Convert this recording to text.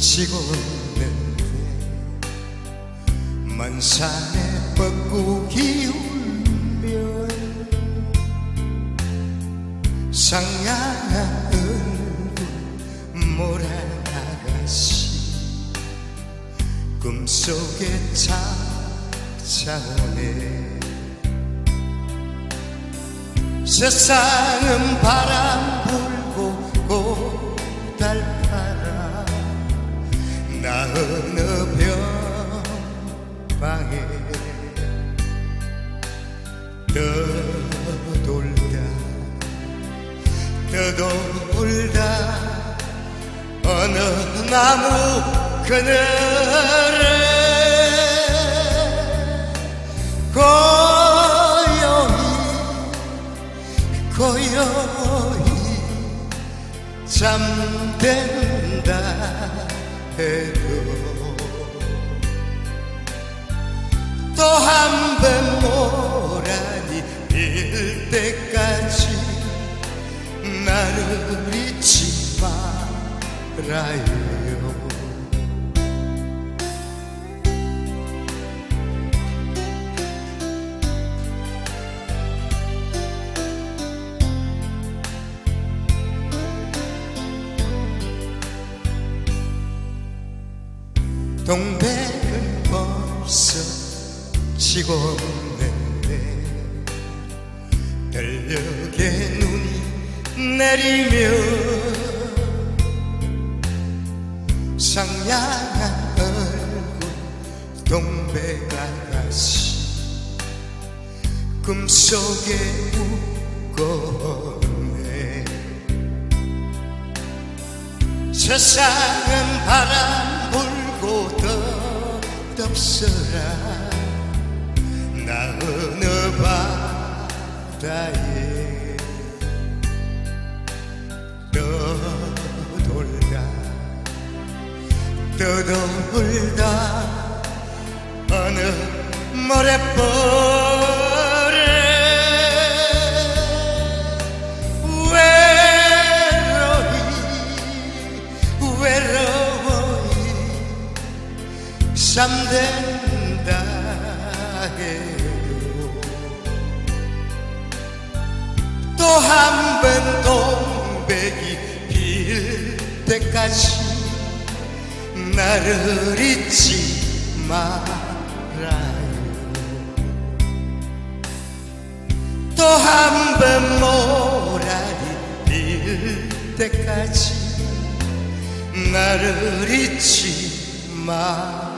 지고 있는데 먼 산에 벚꽃이 울면 상냥한 얼굴 몰아나가시 꿈속에 찾아오네. 세상은 바람 떠돌다. 어느 나무 그늘에 고요히 고요히 잠든다 해도 말아요 동백은 벌써 지고 없는데 달력에 눈이 내리며 상냥한 얼굴 동백아가씨 꿈속에 웃고 네 세상은 바람 불고 덧없어라 나 어느 바다에 떠돌다. 어느 모래벌에 외로이 외로이 잠든다 해도 또 한 번 동백이 필 때까지 나를 잊지 말아요. 또 한 번 모라리 필 때까지 나를 잊지 말아요